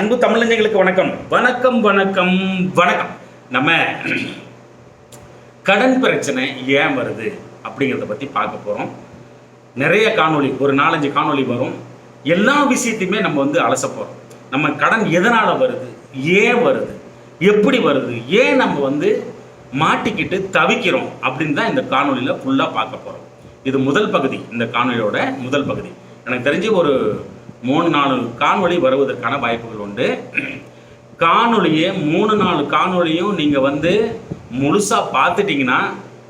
அன்பு தமிழஞ்சங்களுக்கு வணக்கம். வணக்கம் வணக்கம் வணக்கம். நம்ம கடன் பிரச்சனை ஏன் வருது அப்படிங்கிறத பற்றி பார்க்க போகிறோம் நிறைய காணொளி ஒரு நாலஞ்சு காணொளி வரும். எல்லா விஷயத்தையுமே நம்ம வந்து அலச போகிறோம் நம்ம கடன் எதனால் வருது? ஏன் வருது? எப்படி வருது? ஏன் நம்ம வந்து மாட்டிக்கிட்டு தவிக்கிறோம் அப்படின்னு தான் இந்த காணொலியில் ஃபுல்லாக பார்க்க போகிறோம் இது முதல் பகுதி இந்த காணொலியோட முதல் பகுதி. எனக்கு தெரிஞ்சு ஒரு மூணு நாலு காணொளி வருவதற்கான வாய்ப்புகள் உண்டு. காணொளியை மூணு நாலு காணொளியும் நீங்கள் வந்து முழுசாக பார்த்துட்டிங்கன்னா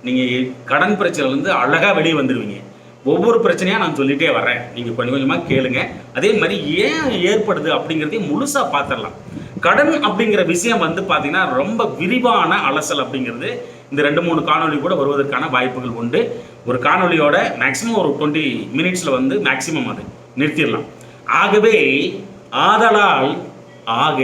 நீங்கள் கடன் பிரச்சனைலேருந்து அழகாக வெளியே வந்துடுவீங்க ஒவ்வொரு பிரச்சனையாக நான் சொல்லிகிட்டே வரேன் நீங்கள் கொஞ்சம் கொஞ்சமாக கேளுங்க. அதே மாதிரி ஏன் ஏற்படுது அப்படிங்கிறதையும் முழுசாக பார்த்துடலாம் கடன் அப்படிங்கிற விஷயம் வந்து பார்த்தீங்கன்னா ரொம்ப விரிவான அலசல் அப்படிங்கிறது இந்த ரெண்டு மூணு காணொலி கூட வருவதற்கான வாய்ப்புகள் உண்டு. ஒரு காணொலியோட மேக்ஸிமம் ஒரு டுவெண்ட்டி மினிட்ஸில் வந்து மேக்ஸிமம் அது. நிறுத்திடலாம். ஆகவே ஆதலால் ஆக.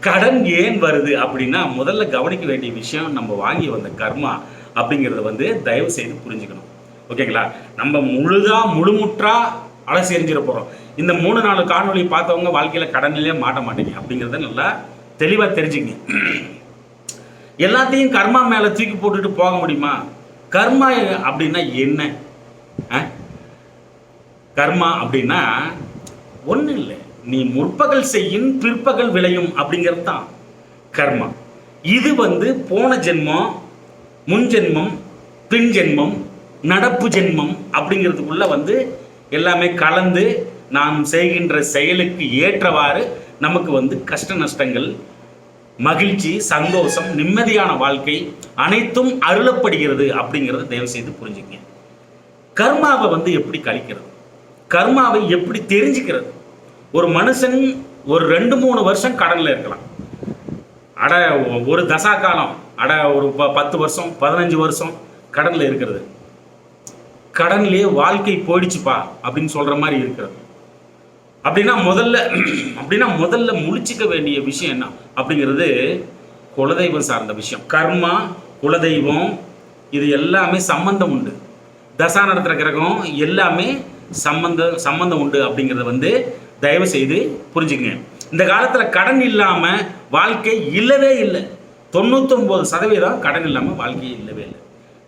கடன் ஏன் வருது அப்படின்னா முதல்ல கவனிக்க வேண்டிய விஷயம் நம்ம வாங்கி வந்த கர்மா அப்படிங்கிறத வந்து தயவு செய்து புரிஞ்சுக்கணும். ஓகேங்களா? நம்ம முழுதா முழுமுற்றா அலசி எரிஞ்சிட போகிறோம் இந்த மூணு நாலு காணொளி பார்த்தவங்க வாழ்க்கையில் கடனிலே மாட்ட மாட்டீங்க அப்படிங்கிறத நல்லா தெளிவாக தெரிஞ்சுங்க எல்லாத்தையும் கர்மா மேலே தூக்கி போட்டுட்டு போக முடியுமா? கர்மா அப்படின்னா என்ன? ஆ? கர்மா அப்படின்னா ஒன்றும் இல்லை. நீ முற்பகல் செய்யும் பிற்பகல் விளையும் அப்படிங்கிறது தான் கர்மா. இது வந்து போன ஜென்மம் முன் ஜென்மம் பின் ஜென்மம் நடப்பு ஜென்மம் அப்படிங்கிறதுக்குள்ள வந்து எல்லாமே கலந்து நாம் செய்கின்ற செயலுக்கு ஏற்றவாறு நமக்கு வந்து கஷ்ட நஷ்டங்கள் மகிழ்ச்சி சந்தோஷம் நிம்மதியான வாழ்க்கை அனைத்தும் அருளப்படுகிறது அப்படிங்கிறத தயவு செய்து புரிஞ்சுக்கங்க. கர்மாவை வந்து எப்படி கழிக்கிறது? கர்மாவை எப்படி தெரிஞ்சுக்கிறது? ஒரு மனுஷன் ஒரு ரெண்டு மூணு வருஷம் கடனில் இருக்கலாம். அட ஒரு தசா காலம் அட ஒரு ப- பத்து வருஷம் பதினஞ்சு வருஷம் கடனில் இருக்கிறது. கடன்லேயே வாழ்க்கை போயிடுச்சுப்பா அப்படின்னு சொல்கிற மாதிரி இருக்கிறது. அப்படின்னா முதல்ல அப்படின்னா முதல்ல முழிச்சிக்க வேண்டிய விஷயம் என்ன? அப்படிங்கிறது குலதெய்வம் சார்ந்த விஷயம். கர்மா குலதெய்வம் இது எல்லாமே சம்பந்தம் உண்டு. தசா நடத்துகிற கிரகம் எல்லாமே சம்பந்த சம்பந்தம் உண்டு அப்படிங்கிறத வந்து தயவு செய்து புரிஞ்சுக்கங்க. இந்த காலத்தில் கடன் இல்லாமல் வாழ்க்கை இல்லவே இல்லை. தொண்ணூத்தொம்பது சதவீதம் கடன் இல்லாமல் வாழ்க்கையே இல்லவே இல்லை.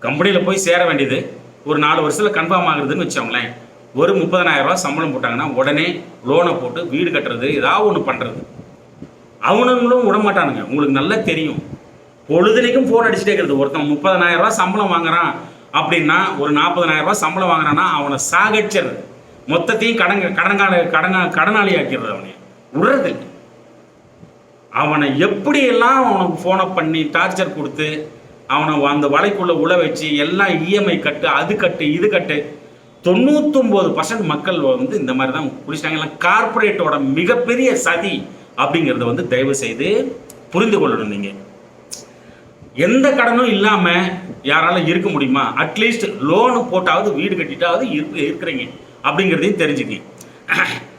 கம்பெனியில் போய் சேர வேண்டியது ஒரு நாலு வருஷத்தில் கன்ஃபார்ம் ஆகுறதுன்னு வச்சோங்களேன் ஒரு முப்பதனாயிரம் ரூபா சம்பளம் போட்டாங்கன்னா உடனே லோனை போட்டு வீடு கட்டுறது ஏதாவது ஒன்று பண்ணுறது அவனுங்களும் விட மாட்டானுங்க உங்களுக்கு நல்லா தெரியும். பொழுதுனைக்கும் ஃபோன் அடிச்சுட்டே இருக்கிறது. ஒருத்தன் முப்பதனாயிரம் ரூபா சம்பளம் வாங்குறான். அப்படின்னா ஒரு 40000 ரூபாய் சம்பளம் வாங்குறான்னா அவனை சாகச்சிடுறது மொத்தத்தையும் கடன் கடன்கால கடனா கடனாளி ஆக்கிறது அவனை விடுறது அவனை எப்படியெல்லாம் அவனுக்கு ஃபோனை பண்ணி டார்ச்சர் கொடுத்து அவனை அந்த வலைக்குள்ளே உழ வச்சு எல்லாம் இஎம்ஐ கட்டு அது கட்டு இது கட்டு தொண்ணூத்தொம்பது பர்சன்ட் மக்கள் வந்து இந்த மாதிரி தான் குடிச்சிட்டாங்க. எல்லாம் கார்ப்பரேட்டோட மிகப்பெரிய சதி அப்படிங்கிறத வந்து தயவு செய்து புரிந்து கொள்ளணும் நீங்கள் எந்த கடனும் இல்லாமல் யாரால் இருக்க முடியுமா? அட்லீஸ்ட் லோனு போட்டாவது வீடு கட்டிட்டாவது இருக்கு இருக்கிறீங்க. அப்படிங்கிறதையும் தெரிஞ்சுக்கங்க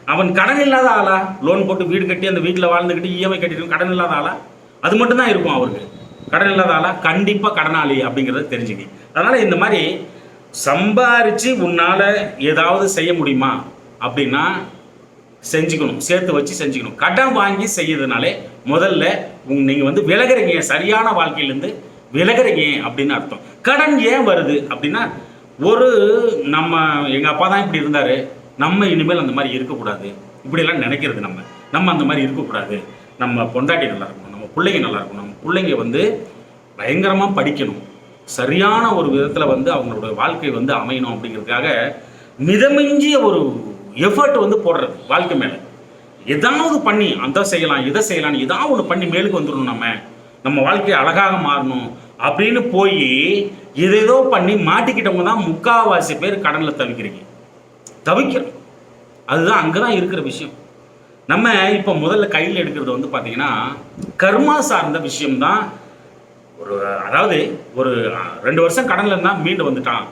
அவன் கடன் இல்லாத ஆளா? லோன் போட்டு வீடு கட்டி அந்த வீட்டில் வாழ்ந்துக்கிட்டு இஎம்ஐ கட்டிட்டு கடன் இல்லாத ஆளா? அது மட்டும் தான் இருக்கும் அவருக்கு. கடன் இல்லாத ஆளா? கண்டிப்பாக கடனாளி அப்படிங்கிறத தெரிஞ்சுக்கங்க அதனால் இந்த மாதிரி சம்பாரித்து உன்னால் ஏதாவது செய்ய முடியுமா? அப்படின்னா செஞ்சுக்கணும் சேர்த்து வச்சு செஞ்சுக்கணும். கடன் வாங்கி செய்யறதுனாலே முதல்ல உங்க நீங்கள் வந்து விலகுறீங்க சரியான வாழ்க்கையிலேருந்து விலகுறீங்க அப்படின்னு அர்த்தம். கடன் ஏன் வருது அப்படின்னா ஒரு நம்ம எங்கள் அப்பா தான் இப்படி இருந்தார். நம்ம இனிமேல் அந்த மாதிரி இருக்கக்கூடாது. இப்படியெல்லாம் நினைக்கிறது நம்ம. நம்ம அந்த மாதிரி இருக்கக்கூடாது. நம்ம பொண்டாட்டி நல்லா இருக்கணும் நம்ம பிள்ளைங்க நல்லா இருக்கணும் நம்ம பிள்ளைங்க வந்து பயங்கரமாக படிக்கணும். சரியான ஒரு விதத்தில் வந்து அவங்களோட வாழ்க்கை வந்து அமையணும் அப்படிங்கிறதுக்காக மிதமிஞ்சிய ஒரு எஃபர்ட் வந்து போடுறது வாழ்க்கை மேலே. ஏதாவது பண்ணி அதை செய்யலாம் இதை செய்யலாம் ஏதாவது ஒன்று பண்ணி மேலுக்கு வந்துடணும் நம்ம நம்ம வாழ்க்கை அழகாக மாறணும் அப்படின்னு போய் எதேதோ பண்ணி மாட்டிக்கிட்டவங்க தான் முக்காவாசி பேர் கடனில் தவிக்கிறீங்க. தவிக்கிறோம். அதுதான் அங்கே தான் இருக்கிற விஷயம். நம்ம இப்போ முதல்ல கையில் எடுக்கிறது வந்து பார்த்தீங்கன்னா கர்மா சார்ந்த விஷயம்தான். ஒரு அதாவது ஒரு ரெண்டு வருஷம் கடனில் இருந்தால் மீண்டு வந்துட்டான்.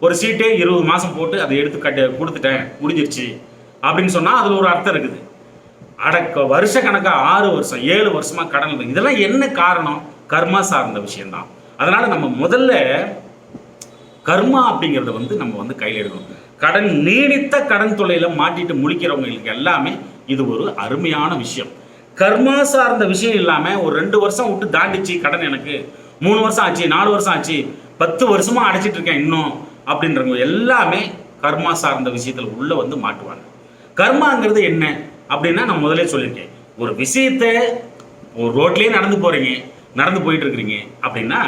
ஒரு சீட்டே இருபது மாதம் போட்டு அதை எடுத்து கட்ட கொடுத்துட்டேன் முடிஞ்சிருச்சு. அப்படின்னு சொன்னால் அதில் ஒரு அர்த்தம் இருக்குது. அடக்க வருஷ கணக்காக ஆறு வருஷம் ஏழு வருஷமாக கடன் இருக்கு. இதெல்லாம் என்ன காரணம்? கர்மா சார்ந்த விஷயம்தான். அதனால் நம்ம முதல்ல கர்மா அப்படிங்கிறத வந்து நம்ம வந்து கையில் எடுக்கணும். கடன் நீடித்த கடன் தொல்லையில் மாட்டிட்டு முழிக்கிறவங்களுக்கு எல்லாமே இது ஒரு அருமையான விஷயம். கர்மா சார்ந்த விஷயம் இல்லாமல் ஒரு ரெண்டு வருஷம் விட்டு தாண்டிச்சு கடன் எனக்கு. மூணு வருஷம் ஆச்சு நாலு வருஷம் ஆச்சு. பத்து வருஷமாக அடைச்சிட்டு இருக்கேன் இன்னும். அப்படின்றவங்க எல்லாமே கர்மா சார்ந்த விஷயத்தில் உள்ள வந்து மாட்டுவாங்க. கர்மாங்கிறது என்ன? அப்படின்னா நான் முதலே சொல்லியிருக்கேன் ஒரு விஷயத்த ஒரு ரோட்லேயே நடந்து போறீங்க நடந்து போயிட்டு இருக்கிறீங்க அப்படின்னா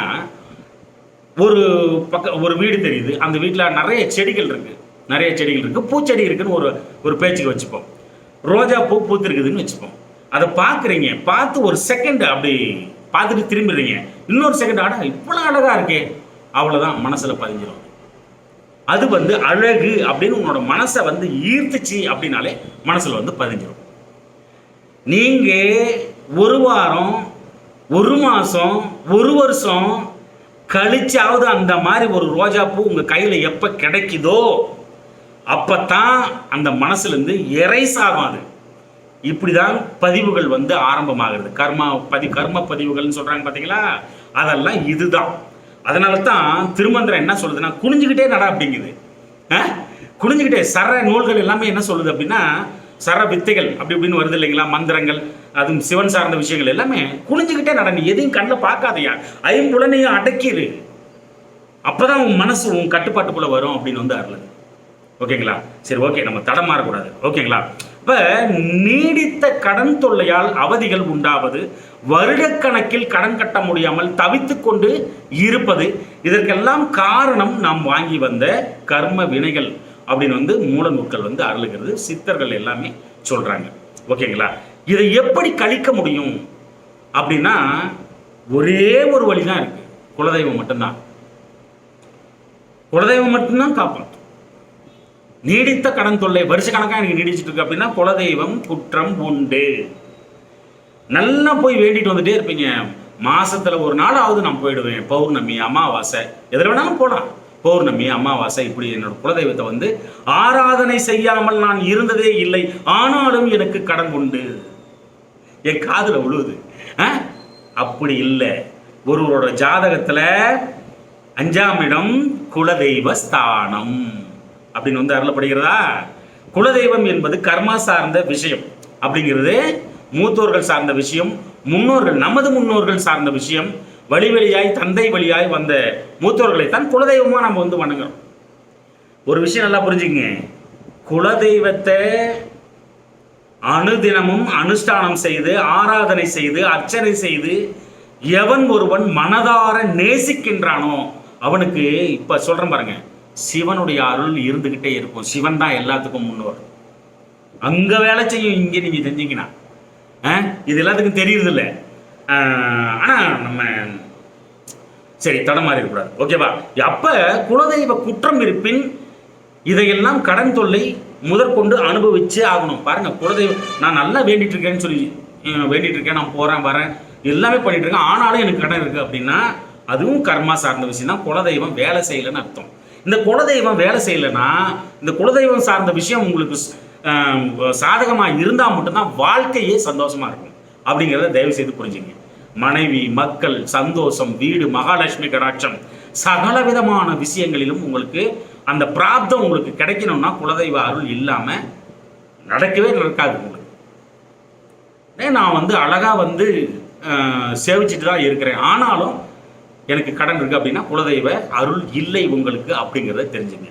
ஒரு பக்க ஒரு வீடு தெரியுது. அந்த வீட்டில் நிறைய செடிகள் இருக்கு. நிறைய செடிகள் இருக்கு. பூச்செடி இருக்குன்னு ஒரு ஒரு பேச்சுக்கு வச்சுப்போம். ரோஜா பூ பூத்திருக்குதுன்னு வச்சுப்போம். அதை பார்க்குறீங்க. பார்த்து ஒரு செகண்ட் அப்படி பார்த்துட்டு திரும்பிடுறீங்க. இன்னொரு செகண்ட் ஆடா இவ்வளோ அழகாக இருக்கே. அவ்வளோதான் மனசில் பதிஞ்சிடும் அது வந்து அழகு அப்படின்னு உன்னோட மனசை வந்து ஈர்த்துச்சு அப்படின்னாலே மனசில் வந்து பதிஞ்சிடும் நீங்கள் ஒரு வாரம் ஒரு மாதம் ஒரு வருஷம் கழிச்சாவது அந்த மாதிரி ஒரு ரோஜா பூ உங்கள் கையில் எப்போ கிடைக்குதோ அப்பதான் அந்த மனசுலேருந்து எரைஸ் ஆகும் அது. இப்படிதான் பதிவுகள் வந்து ஆரம்பமாகிறது கர்மா பதி கர்ம பதிவுகள்னு சொல்கிறாங்க பார்த்தீங்களா அதெல்லாம் இதுதான். அதனால தான் திருமந்திரம் என்ன சொல்லுதுன்னா குனிஞ்சுக்கிட்டே நட அப்படிங்குது. ஆ? குனிஞ்சுக்கிட்டே சர நூல்கள் எல்லாமே என்ன சொல்லுது அப்படின்னா சர வித்தைகள் அப்படி இப்படின்னு வருது இல்லைங்களா மந்திரங்கள் அதுவும் சிவன் சார்ந்த விஷயங்கள் எல்லாமே குனிஞ்சுக்கிட்டே நட நீ எதையும் கண்ணில் பார்க்காதையா. ஐம்புலனையும் அடக்கிடு அப்பதான் உன் மனசு உன் கட்டுப்பாட்டுக்குள்ள வரும் அப்படின்னு வந்து அருளுது. ஓகேங்களா? சரி ஓகே நம்ம தடம் மாறக்கூடாது. ஓகேங்களா? இப்போ நீடித்த கடன் தொல்லையால் அவதிகள் உண்டாவது வருடக்கணக்கில் கடன் கட்ட முடியாமல் தவித்து கொண்டு இருப்பது இதற்கெல்லாம் காரணம் நாம் வாங்கி வந்த கர்ம வினைகள் அப்படின்னு வந்து மூலநூற்கள் வந்து அருளுகிறது. சித்தர்கள் எல்லாமே சொல்றாங்க. ஓகேங்களா? இதை எப்படி கழிக்க முடியும்? அப்படின்னா ஒரே ஒரு வழிதான் இருக்கு. குலதெய்வம் மட்டும்தான். குலதெய்வம் மட்டும்தான் காப்பாற்றும் நீடித்த கடன் தொல்லை வருஷ கணக்காக எனக்கு நீடிச்சிட்டு இருக்கு அப்படின்னா குலதெய்வம் குற்றம் உண்டு. நல்லா போய் வேண்டிட்டு வந்துட்டே இருப்பீங்க. மாசத்துல ஒரு நாளாவது நான் போயிடுவேன். பௌர்ணமி அமாவாசை. எதில் வேணாலும் போகலாம் பௌர்ணமி அமாவாசை இப்படி என்னோட குலதெய்வத்தை வந்து ஆராதனை செய்யாமல் நான் இருந்ததே இல்லை. ஆனாலும் எனக்கு கடன் உண்டு. என் காதுல விழுவுது ஆ? அப்படி இல்லை. ஒருவரோட ஜாதகத்துல அஞ்சாம் இடம் குலதெய்வ ஸ்தானம் அப்படின்னு வந்து அருளப்படுகிறதா? குலதெய்வம் என்பது கர்மா சார்ந்த விஷயம் அப்படிங்கிறது மூத்தோர்கள் சார்ந்த விஷயம் முன்னோர்கள் நமது முன்னோர்கள் சார்ந்த விஷயம் வழி வழியாய் தந்தை வழியாய் வந்த மூத்தோர்களை தான் குலதெய்வமா நம்ம வந்து வணங்குறோம். ஒரு விஷயம் நல்லா புரிஞ்சுங்க குலதெய்வத்தை அனுதினமும் அனுஷ்டானம் செய்து ஆராதனை செய்து அர்ச்சனை செய்து எவன் ஒருவன் மனதார நேசிக்கின்றானோ அவனுக்கு இப்ப சொல்றேன் பாருங்க. சிவனுடைய அருள் இருந்துக்கிட்டே இருக்கும். சிவன் தான் எல்லாத்துக்கும் முன்னோர். அங்கே வேலை செய்யும் இங்கே நீங்கள் செஞ்சீங்கன்னா இது எல்லாத்துக்கும் தெரியுறது ஆனால் நம்ம சரி தடமாறி இருக்கக்கூடாது ஓகேவா அப்போ குலதெய்வ குற்றம் இருப்பின் இதையெல்லாம் கடன் தொல்லை முதற்கொண்டு அனுபவிச்சே ஆகணும். பாருங்க குலதெய்வம் நான் நல்லா வேண்டிட்டு இருக்கேன்னு சொல்லி வேண்டிட்டு இருக்கேன் நான் போகிறேன் வரேன் எல்லாமே பண்ணிட்டு இருக்கேன் ஆனாலும் எனக்கு கடன் இருக்குது அப்படின்னா அதுவும் கர்மா சார்ந்த விஷயம் தான். குலதெய்வம் வேலை செய்யலைன்னு அர்த்தம். இந்த குலதெய்வம் வேலை செய்யலைன்னா இந்த குலதெய்வம் சார்ந்த விஷயம் உங்களுக்கு சாதகமாக இருந்தால் மட்டும்தான் வாழ்க்கையே சந்தோஷமாக இருக்கும். அப்படிங்கிறத தயவு செய்து புரிஞ்சுங்க. மனைவி மக்கள் சந்தோஷம் வீடு மகாலட்சுமி கடாட்சம் சகல விதமான விஷயங்களிலும் உங்களுக்கு அந்த பிராப்தம் உங்களுக்கு கிடைக்கணும்னா குலதெய்வ அருள் இல்லாமல் நடக்கவே நடக்காது உங்களுக்கு. நான் வந்து அழகாக வந்து சேவிச்சுட்டு சேவிச்சிட்டு தான் இருக்கிறேன். ஆனாலும் எனக்கு கடன் இருக்குது அப்படின்னா குலதெய்வ அருள் இல்லை உங்களுக்கு அப்படிங்கிறத தெரிஞ்சுங்க.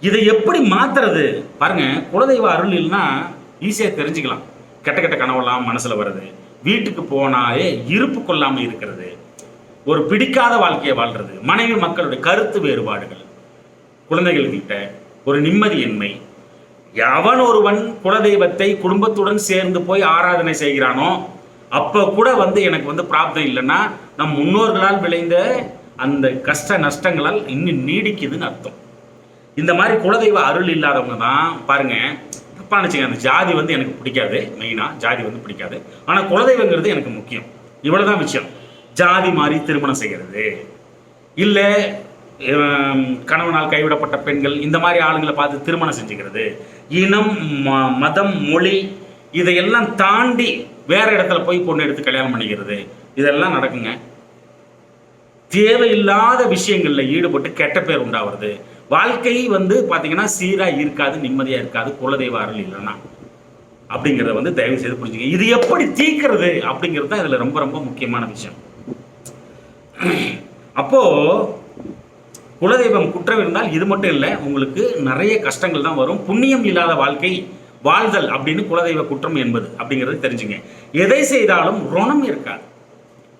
இதை எப்படி மாத்துறது? பாருங்கள் குலதெய்வ அருள் இல்லைன்னா ஈஸியாக தெரிஞ்சுக்கலாம். கெட்ட கெட்ட கனவெல்லாம் மனசில் வருது. வீட்டுக்கு போனாலே இருப்பு கொள்ளாமல் இருக்கிறது. ஒரு பிடிக்காத வாழ்க்கையை வாழ்றது. மனைவி மக்களுடைய கருத்து வேறுபாடுகள். குழந்தைகள்கிட்ட ஒரு நிம்மதியின்மை. எவன் ஒருவன் குலதெய்வத்தை குடும்பத்துடன் சேர்ந்து போய் ஆராதனை செய்கிறானோ அப்போ கூட வந்து எனக்கு வந்து பிராப்தம் இல்லைன்னா நம் முன்னோர்களால் விளைந்த அந்த கஷ்ட நஷ்டங்களால் இன்னும் நீடிக்குதுன்னு அர்த்தம். இந்த மாதிரி குலதெய்வ அருள் இல்லாதவங்க தான் பாருங்க தப்பாக நினச்சிங்க அந்த ஜாதி வந்து எனக்கு பிடிக்காது மெயினாக ஜாதி வந்து பிடிக்காது. ஆனால் குலதெய்வங்கிறது எனக்கு முக்கியம். இவ்வளோதான் விஷயம். ஜாதி மாதிரி திருமணம் செய்கிறது இல்லை கணவனால் கைவிடப்பட்ட பெண்கள் இந்த மாதிரி ஆளுங்களை பார்த்து திருமணம் செஞ்சுக்கிறது. இனம் ம- மதம் மொழி இதையெல்லாம் தாண்டி வேற இடத்துல போய் பொண்ணு எடுத்து கல்யாணம் பண்ணிக்கிறது இதெல்லாம் நடக்குங்க. தேவையில்லாத விஷயங்களில் ஈடுபட்டு கெட்ட பேர் உண்டாகிறது வாழ்க்கை வந்து பார்த்தீங்கன்னா சீராக இருக்காது நிம்மதியாக இருக்காது குலதெய்வ அருள் இல்லைன்னா. அப்படிங்கிறத வந்து தயவு செய்து புரிஞ்சுங்க இது எப்படி தீர்க்கிறது அப்படிங்கிறது தான் இதில் ரொம்ப ரொம்ப முக்கியமான விஷயம். அப்போ குலதெய்வம் குற்றம் இருந்தால் இது மட்டும் இல்லை உங்களுக்கு நிறைய கஷ்டங்கள் தான் வரும். புண்ணியம் இல்லாத வாழ்க்கை வாழ்தல் அப்படின்னு குலதெய்வ குற்றம் என்பது அப்படிங்கிறத தெரிஞ்சுங்க. எதை செய்தாலும் ருணம் இருக்காது.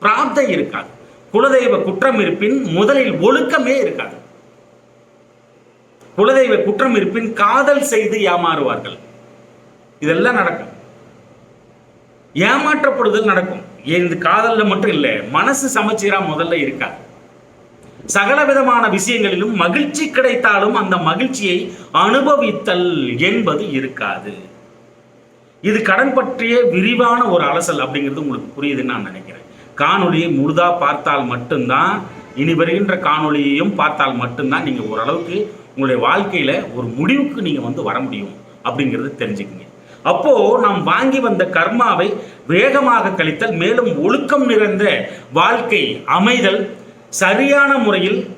பிராப்தை இருக்காது. குலதெய்வ குற்றம் இருப்பின் முதலில் ஒழுக்கமே இருக்காது. குலதெய்வ குற்றம் இருப்பின் காதல் செய்து ஏமாறுவார்கள். இதெல்லாம் நடக்கும். ஏமாற்றப்படுதல் நடக்கும். இந்த காதல்ல மட்டும் இல்லை மனசு சமச்சீரா முதல்ல இருக்காது சகல விதமான விஷயங்களிலும் மகிழ்ச்சி கிடைத்தாலும் அந்த மகிழ்ச்சியை அனுபவித்தல் என்பது இருக்காது. இது கடன் பற்றிய விரிவான ஒரு அலசல் அப்படிங்கிறது உங்களுக்கு புரியுதுன்னு நான் நினைக்கிறேன். காணொளியை முழுதா பார்த்தால் மட்டும்தான் இனி வருகின்ற காணொளியையும் பார்த்தால் மட்டும்தான் நீங்க ஓரளவுக்கு உங்களுடைய வாழ்க்கையில ஒரு முடிவுக்கு நீங்க வந்து வர முடியும் அப்படிங்கிறது தெரிஞ்சுக்கங்க. அப்போ நாம் வாங்கி வந்த கர்மாவை வேகமாக கழித்தல் மேலும் ஒழுக்கம் நிறைந்த வாழ்க்கை அமைதல் சரியான முறையில்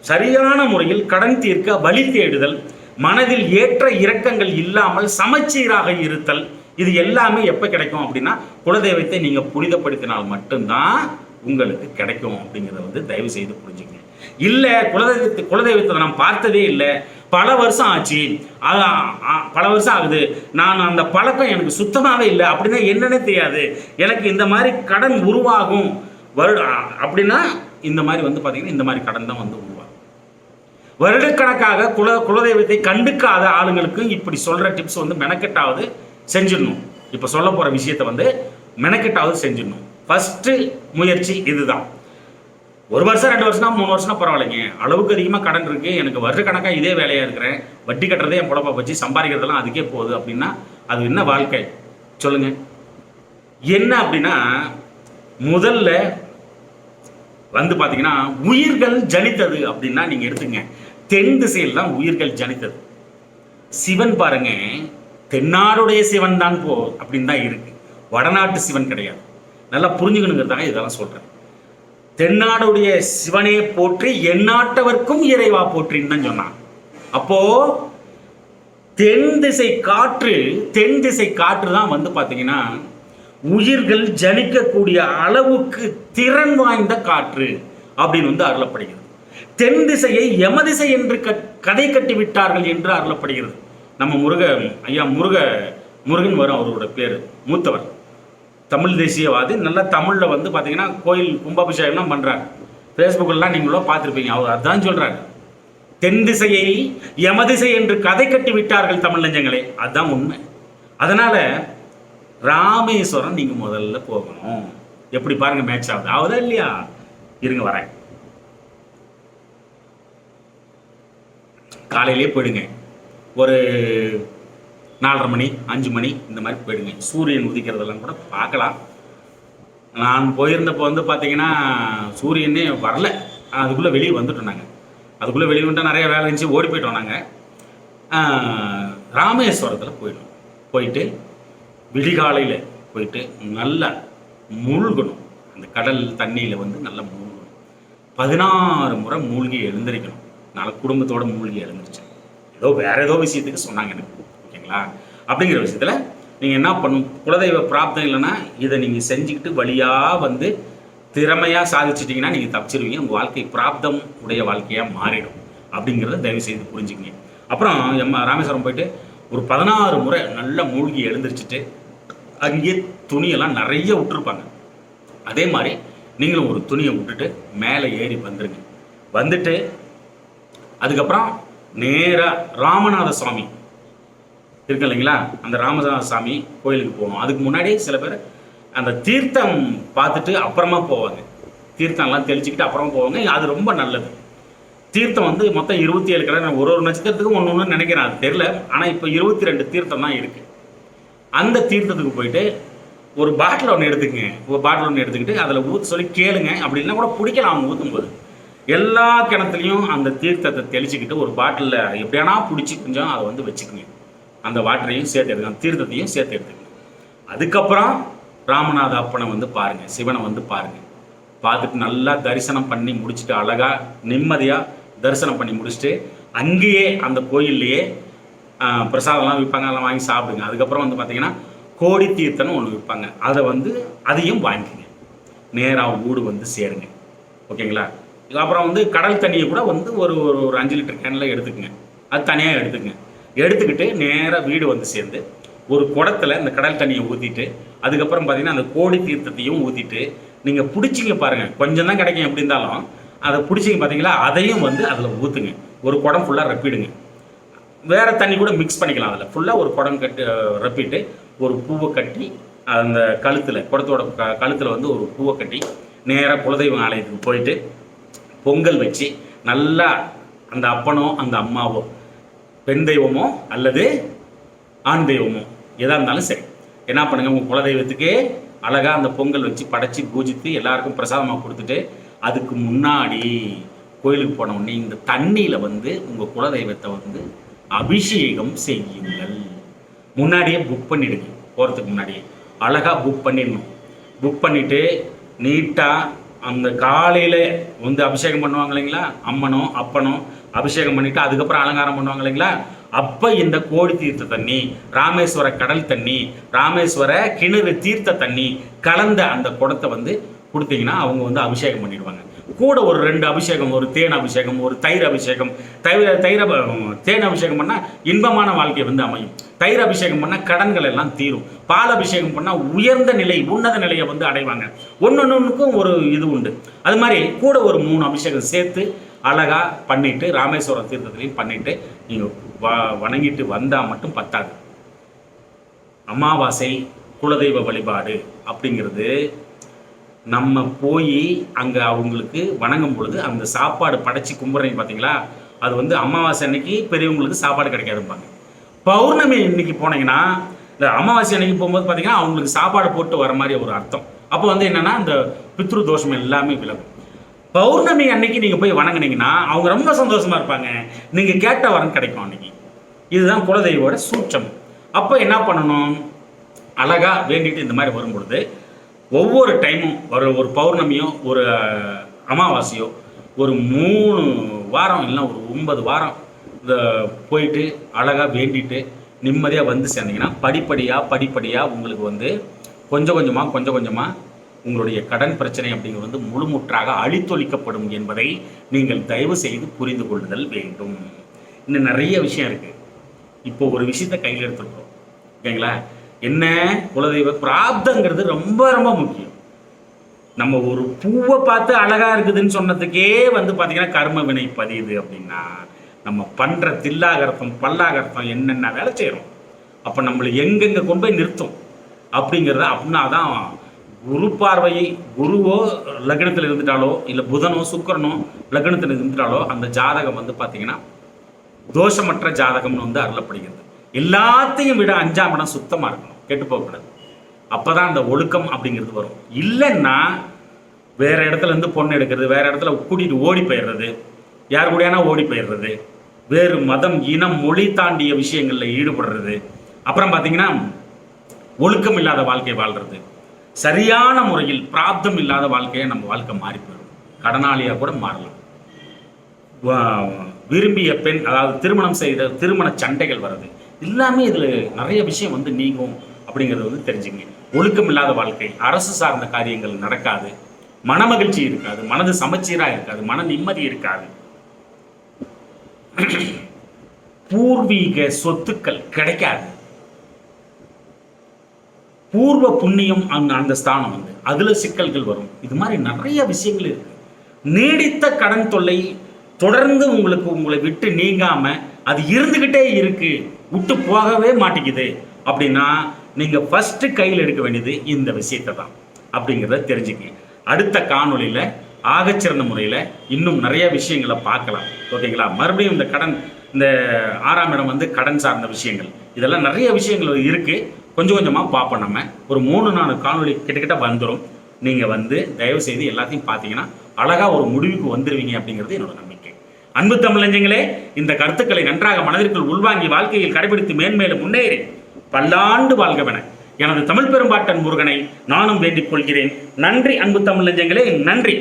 சரியான முறையில் கடன் தீர்க்க வழி தேடுதல் மனதில் ஏற்ற இறக்கங்கள் இல்லாமல் சமச்சீராக இருத்தல் இது எல்லாமே எப்போ கிடைக்கும் அப்படின்னா குலதெய்வத்தை நீங்கள் புனிதப்படுத்தினால் மட்டும்தான் உங்களுக்கு கிடைக்கும் அப்படிங்கிறத வந்து தயவு செய்து புரிஞ்சுங்க இல்லை குலதெய்வத்தை குலதெய்வத்தை நான் பார்த்ததே இல்லை. பல வருஷம் ஆச்சு. அது, பல வருஷம் ஆகுது. நான் அந்த பழக்கம் எனக்கு சுத்தமாகவே இல்லை. அப்படின்னா என்னன்னே தெரியாது. எனக்கு இந்த மாதிரி கடன் உருவாகும். வருடம் அப்படின்னா இந்த மாதிரி வந்து பார்த்தீங்கன்னா இந்த மாதிரி கடன் தான் வந்து உருவாகும். வருடக்கணக்காக குல குலதெய்வத்தை கண்டுக்காத ஆளுங்களுக்கு இப்படி சொல்கிற டிப்ஸ் வந்து மெனக்கெட்டாவது செஞ்சிடணும். இப்போ சொல்ல போகிற விஷயத்தை வந்து மெனக்கெட்டாவது செஞ்சிடணும். ஃபஸ்ட்டு முயற்சி இதுதான். ஒரு வருஷம் ரெண்டு வருஷம்னா மூணு வருஷம்னா பரவாயில்லைங்க. அளவுக்கு அதிகமாக கடன் இருக்குது எனக்கு வருடக்கணக்காக இதே வேலையாக இருக்கிறேன். வட்டி கட்டுறதே என் பொழப்ப வச்சு சம்பாதிக்கிறதெல்லாம் அதுக்கே போகுது அப்படின்னா அது என்ன வாழ்க்கை? சொல்லுங்கள் என்ன அப்படின்னா முதல்ல வந்து பார்த்தீங்கன்னா உயிர்கள் ஜனித்தது அப்படின்னா நீங்கள் எடுத்துங்க. தென் திசையில் தான் உயிர்கள் ஜனித்தது. சிவன் பாருங்க தென்னாடுடைய சிவன் தான் போ அப்படின்னு தான் இருக்கு. வடநாட்டு சிவன் கிடையாது. நல்லா புரிஞ்சுக்கணுங்கிறதாக இதெல்லாம் சொல்கிறேன் தென்னாடுடைய சிவனே போற்றி எந்நாட்டவர்க்கும் இறைவா போற்றின்னு தான் சொன்னான். அப்போ தென் திசை காற்று தென் திசை காற்று தான் வந்து பார்த்தீங்கன்னா உயிர்கள் ஜனிக்கக்கூடிய அளவுக்கு திறன் வாய்ந்த காற்று அப்படின்னு வந்து அருளப்படுகிறது. தென் திசையை எமதிசை என்று க- கதை கட்டி விட்டார்கள் என்று அருளப்படுகிறது. நம்ம முருக ஐயா முருக முருகன் வரும் அவரோட பேர் மூத்தவர். தமிழ் தேசியவாதி. நல்லா தமிழில் வந்து பார்த்தீங்கன்னா கோயில் கும்பாபிஷேகம்லாம் பண்ணுறாரு ஃபேஸ்புக்கெல்லாம் நீங்களும் பார்த்துருப்பீங்க. அவர் அதான் சொல்கிறாரு தென் திசையை எமதிசை என்று கதை கட்டி விட்டார்கள் தமிழ் நெஞ்சங்களே. அதுதான் உண்மை. அதனால் ராமேஸ்வரம் நீங்கள் முதல்ல போகணும். எப்படி பாருங்க மேட்ச் ஆகுது. ஆகுதா இல்லையா? இருங்க வரேன். காலையிலே போயிடுங்க. ஒரு நாலரை மணி அஞ்சு மணி இந்த மாதிரி போயிடுங்க. சூரியன் உதிக்கிறதெல்லாம் கூட பார்க்கலாம். நான் போயிருந்தப்போ வந்து பார்த்தீங்கன்னா சூரியனே வரல. அதுக்குள்ளே வெளியே வந்துட்டோம் நாங்கள் அதுக்குள்ளே வெளியே வந்துட்டா நிறைய வேலை இருந்துச்சு. ஓடி போயிட்டோம் நாங்கள் ராமேஸ்வரத்தில் போயிட்டோம். போயிட்டு விடிகாலையில் போயிட்டு நல்லா மூழ்கணும். அந்த கடல் தண்ணியில் வந்து நல்லா மூழ்கணும். பதினாறு முறை மூழ்கி எழுந்திருக்கணும். நான் குடும்பத்தோட மூழ்கி எழுந்திருச்சேன் ஏதோ வேற ஏதோ விஷயத்துக்கு சொன்னாங்க எனக்கு. ஓகேங்களா? அப்படிங்கிற விஷயத்தில் நீங்கள் என்ன பண்ணும் குலதெய்வ பிராப்தம் இல்லைன்னா இதை நீங்கள் செஞ்சுக்கிட்டு வழியாக வந்து திறமையாக சாதிச்சிட்டிங்கன்னா நீங்கள் தப்பிச்சிருவீங்க. உங்கள் வாழ்க்கை பிராப்தம் உடைய வாழ்க்கையாக மாறிடும். அப்படிங்கிறத தயவு செய்து புரிஞ்சுக்கங்க. அப்புறம் எம் ராமேஸ்வரம் போயிட்டு ஒரு பதினாறு முறை நல்லா மூழ்கி எழுந்திரிச்சிட்டு அங்கேயே துணியெல்லாம் நிறைய விட்டுருப்பாங்க. அதே மாதிரி நீங்களும் ஒரு துணியை விட்டுட்டு மேலே ஏறி வந்துருங்க. வந்துட்டு அதுக்கப்புறம் நேராக ராமநாத சுவாமி இருக்கு இல்லைங்களா? அந்த ராமநாத சாமி கோயிலுக்கு போகணும். அதுக்கு முன்னாடி சில பேர் அந்த தீர்த்தம் பார்த்துட்டு அப்புறமா போவாங்க. தீர்த்தம்லாம் தெளிச்சுக்கிட்டு அப்புறமா போவாங்க. அது ரொம்ப நல்லது. தீர்த்தம் வந்து மொத்தம் இருபத்தி ஏழு கடை. ஒரு ஒரு நட்சத்திரத்துக்கும் ஒன்று ஒன்று நினைக்கிறேன். அது தெரில ஆனால் இப்போ இருபத்தி ரெண்டு தீர்த்தம் தான் இருக்குது அந்த தீர்த்தத்துக்கு போயிட்டு ஒரு பாட்டில் ஒன்று எடுத்துக்கங்க. ஒரு பாட்டில் ஒன்று எடுத்துக்கிட்டு அதில் ஊற்ற சொல்லி கேளுங்க. அப்படின்னா கூட பிடிக்கலாம் அவங்க ஊற்றும்போது எல்லா கிணத்துலையும் அந்த தீர்த்தத்தை தெளிச்சுக்கிட்டு ஒரு பாட்டிலில் எப்படியானா பிடிச்சி கொஞ்சம் அதை வந்து வச்சுக்கோங்க. அந்த வாட்டரையும் சேர்த்து எடுக்கணும் அந்த தீர்த்தத்தையும் சேர்த்து எடுத்துக்கணும் அதுக்கப்புறம் ராமநாத அப்பனை வந்து பாருங்கள் சிவனை வந்து பாருங்கள் பார்த்துட்டு நல்லா தரிசனம் பண்ணி முடிச்சுட்டு அழகாக நிம்மதியாக தரிசனம் பண்ணி முடிச்சுட்டு அங்கேயே அந்த கோயில்லையே பிரசாதம்லாம் விற்பாங்க அதெல்லாம் வாங்கி சாப்பிடுங்க. அதுக்கப்புறம் வந்து பார்த்தீங்கன்னா கோடி தீர்த்தம்னு ஒன்று விற்பாங்க. அதை வந்து அதையும் வாங்கிக்கங்க. நேராக ஊடு வந்து சேருங்க. ஓகேங்களா? அப்புறம் வந்து கடல் தண்ணியை கூட வந்து ஒரு ஒரு ஒரு அஞ்சு லிட்டர் கேனில் எடுத்துக்கங்க. அது தனியாக எடுத்துக்கங்க. எடுத்துக்கிட்டு நேராக வீடு வந்து சேர்ந்து ஒரு குடத்துல இந்த கடல் தண்ணியை ஊற்றிட்டு அதுக்கப்புறம் பார்த்தீங்கன்னா அந்த கோடி தீர்த்தத்தையும் ஊற்றிட்டு நீங்கள் பிடிச்சிங்க பாருங்கள் கொஞ்சம் தான் கிடைக்கும் எப்படி இருந்தாலும். அதை பிடிச்சிங்க பார்த்தீங்களா அதையும் வந்து அதில் ஊற்றுங்க ஒரு குடம் ஃபுல்லாக ரப்பிடுங்க. வேற தண்ணி கூட மிக்ஸ் பண்ணிக்கலாம் அதில். ஃபுல்லாக ஒரு குடம் கட்டி ரப்பிட்டு ஒரு பூவை கட்டி அந்த கழுத்தில் குடத்தோட க கழுத்தில் வந்து ஒரு பூவை கட்டி நேராக குலதெய்வம் ஆலயத்துக்கு போயிட்டு பொங்கல் வச்சு நல்லா அந்த அப்பனோ அந்த அம்மாவோ பெண் தெய்வமோ அல்லது ஆண் தெய்வமோ எதாக இருந்தாலும் சரி. என்ன பண்ணுங்கள் உங்கள் குலதெய்வத்துக்கு அழகாக அந்த பொங்கல் வச்சு படைச்சி பூஜித்து எல்லாருக்கும் பிரசாதமாக கொடுத்துட்டு அதுக்கு முன்னாடி கோயிலுக்கு போன உடனே இந்த தண்ணியில் வந்து உங்கள் குலதெய்வத்தை வந்து அபிஷேகம் செய்யுங்கள். முன்னாடியே புக் பண்ணிடுங்க. போகிறதுக்கு முன்னாடியே. அழகாக புக் பண்ணிடணும். புக் பண்ணிவிட்டு நீட்டாக அந்த காலையில் வந்து அபிஷேகம் பண்ணுவாங்க இல்லைங்களா? அம்மனோ அப்பனோ அபிஷேகம் பண்ணிவிட்டு அதுக்கப்புறம் அலங்காரம் பண்ணுவாங்க இல்லைங்களா? அப்போ இந்த கோடி தீர்த்த தண்ணி ராமேஸ்வர கடல் தண்ணி ராமேஸ்வர கிணறு தீர்த்த தண்ணி கலந்த அந்த குடத்தை வந்து கொடுத்தீங்கன்னா அவங்க வந்து அபிஷேகம் பண்ணிடுவாங்க. கூட ஒரு ரெண்டு அபிஷேகம் ஒரு தேன் அபிஷேகம் ஒரு தயிர் அபிஷேகம் தயிர் தயிர் அப- தேன் அபிஷேகம் பண்ணால் இன்பமான வாழ்க்கை வந்து அமையும். தயிர் அபிஷேகம் பண்ணால் கடன்கள் எல்லாம் தீரும். பால் அபிஷேகம் பண்ணால் உயர்ந்த நிலை உன்னத நிலையை வந்து அடைவாங்க. ஒன்னொன்னுக்கும் ஒரு இது உண்டு. அது மாதிரி கூட ஒரு மூணு அபிஷேகம் சேர்த்து அழகாக பண்ணிவிட்டு ராமேஸ்வரம் தீர்த்தத்துலையும் பண்ணிவிட்டு நீங்கள் வ வணங்கிட்டு வந்தால் மட்டும் பத்தாது. அமாவாசை குலதெய்வ வழிபாடு அப்படிங்கிறது நம்ம போய் அங்கே அவங்களுக்கு வணங்கும் பொழுது அந்த சாப்பாடு படைச்சி கும்பிட்றீங்க பார்த்தீங்களா அது வந்து அமாவாசை அன்னைக்கு பெரியவங்களுக்கு சாப்பாடு கிடைக்காதும்பாங்க. பௌர்ணமி இன்னைக்கு போனீங்கன்னா இந்த அமாவாசை அன்னைக்கு போகும்போது பார்த்தீங்கன்னா அவங்களுக்கு சாப்பாடு போட்டு வர மாதிரி ஒரு அர்த்தம். அப்போ வந்து என்னன்னா இந்த பித்ரு தோஷம் எல்லாமே விலகும். பௌர்ணமி அன்னைக்கு நீங்கள் போய் வணங்கினீங்கன்னா அவங்க ரொம்ப சந்தோஷமா இருப்பாங்க. நீங்கள் கேட்ட வரம் கிடைக்கும் அன்னைக்கு. இதுதான் குலதெய்வோட சூட்சம். அப்போ என்ன பண்ணணும்? அழகாக வேண்டிட்டு இந்த மாதிரி வரும் பொழுது ஒவ்வொரு டைமும் ஒரு ஒரு பௌர்ணமியோ ஒரு அமாவாசையோ ஒரு மூணு வாரம் இல்லைன்னா ஒரு ஒன்பது வாரம் இந்த போயிட்டு அழகாக வேண்டிட்டு நிம்மதியாக வந்து சேர்ந்தீங்கன்னா படிப்படியாக படிப்படியாக உங்களுக்கு வந்து கொஞ்சம் கொஞ்சமாக கொஞ்சம் கொஞ்சமாக உங்களுடைய கடன் பிரச்சனை அப்படிங்கிறது வந்து முழுமுற்றாக அழித்தொழிக்கப்படும் என்பதை நீங்கள் தயவு செய்து புரிந்து கொள்ளுதல் வேண்டும். இன்னும் நிறைய விஷயம் இருக்குது இப்போ ஒரு விஷயத்தை கையில் எடுத்துருக்கோம் ஓகேங்களா? என்ன? குலதெய்வ பிராப்தங்கிறது ரொம்ப ரொம்ப முக்கியம். நம்ம ஒரு பூவை பார்த்து அழகா இருக்குதுன்னு சொன்னதுக்கே வந்து பார்த்தீங்கன்னா கர்ம வினை பதியுது அப்படின்னா நம்ம பண்ற தில்லாகர்த்தம் பல்லாகர்த்தம் என்னென்ன வேலை செய்கிறோம் அப்போ நம்மளை எங்கெங்க கொண்டு போய் நிறுத்தும்? அப்படிங்கிறத அப்படின்னா தான் குரு பார்வை குருவோ லக்னத்தில் இருந்துட்டாலோ இல்லை புதனோ சுக்கரனோ லக்னத்தில் இருந்துட்டாலோ அந்த ஜாதகம் வந்து பார்த்தீங்கன்னா தோஷமற்ற ஜாதகம்னு வந்து அருளப்படுகிறது. எல்லாத்தையும் விட அஞ்சாம் இடம் சுத்தமாக இருக்கணும். கெட்டு போகக்கூடாது. அப்பதான் அந்த ஒழுக்கம் அப்படிங்கிறது வரும். இல்லைன்னா வேற இடத்துல இருந்து பொண்ணு எடுக்கிறது வேற இடத்துல கூட்டிகிட்டு ஓடி போயிடுறது யார் கூடயானா ஓடி போயிடுறது வேறு மதம் இனம் மொழி தாண்டிய விஷயங்களில் ஈடுபடுறது. அப்புறம் பார்த்தீங்கன்னா ஒழுக்கம் இல்லாத வாழ்க்கை வாழ்றது. சரியான முறையில் பிராப்தம் இல்லாத வாழ்க்கையை நம்ம வாழ்க்கை மாறி போயிடும். கடனாளியாக கூட மாறலாம். விரும்பிய பெண் அதாவது திருமணம் செய்த திருமண சண்டைகள் வருது எல்லாமே இதில் நிறைய விஷயம் வந்து நீங்கும் அப்படிங்கிறத வந்து தெரிஞ்சுங்க. ஒழுக்கம் இல்லாத வாழ்க்கை அரசு சார்ந்த காரியங்கள் நடக்காது மனமகிழ்ச்சி இருக்காது மனது சமச்சீராக இருக்காது மன நிம்மதி இருக்காது. பூர்வீக சொத்துக்கள் கிடைக்காது. பூர்வ புண்ணியம் அந்த அந்த ஸ்தானம் வந்து அதுல சிக்கல்கள் வரும். இது மாதிரி நிறைய விஷயங்கள் இருக்கு. நீடித்த கடன் தொல்லை தொடர்ந்து உங்களுக்கு உங்களை விட்டு நீங்காம அது இருந்துகிட்டே இருக்கு. விட்டு போகவே மாட்டேங்குது. அப்படின்னா நீங்கள் ஃபஸ்ட்டு கையில் எடுக்க வேண்டியது இந்த விஷயத்தை தான் அப்படிங்கிறத தெரிஞ்சுக்கங்க. அடுத்த காணொலியில் ஆகச்சிறந்த முறையில் இன்னும் நிறைய விஷயங்களை பார்க்கலாம். ஓகேங்களா? மறுபடியும் இந்த கடன் இந்த ஆறாம் இடம் வந்து கடன் சார்ந்த விஷயங்கள். இதெல்லாம் நிறைய விஷயங்கள் இருக்குது கொஞ்சம் கொஞ்சமாக பார்ப்போம் நம்ம. ஒரு மூணு நாலு காணொளி கிட்டக்கிட்ட வந்துடும் நீங்கள் வந்து தயவுசெய்து எல்லாத்தையும் பார்த்தீங்கன்னா அழகாக ஒரு முடிவுக்கு வந்துடுவீங்க அப்படிங்கிறது என்னோட அன்பு தமிழஞ்சங்களே இந்த கருத்துக்களை நன்றாக மனதிற்குள் உள்வாங்கி வாழ்க்கையில் கடைபிடித்து மேன்மேலும் முன்னேறி பல்லாண்டு வாழ்கவென எனது தமிழ் பெரும்பாட்டன் முருகனை நானும் வேண்டிக் கொள்கிறேன். நன்றி அன்பு தமிழஞ்சங்களே நன்றி.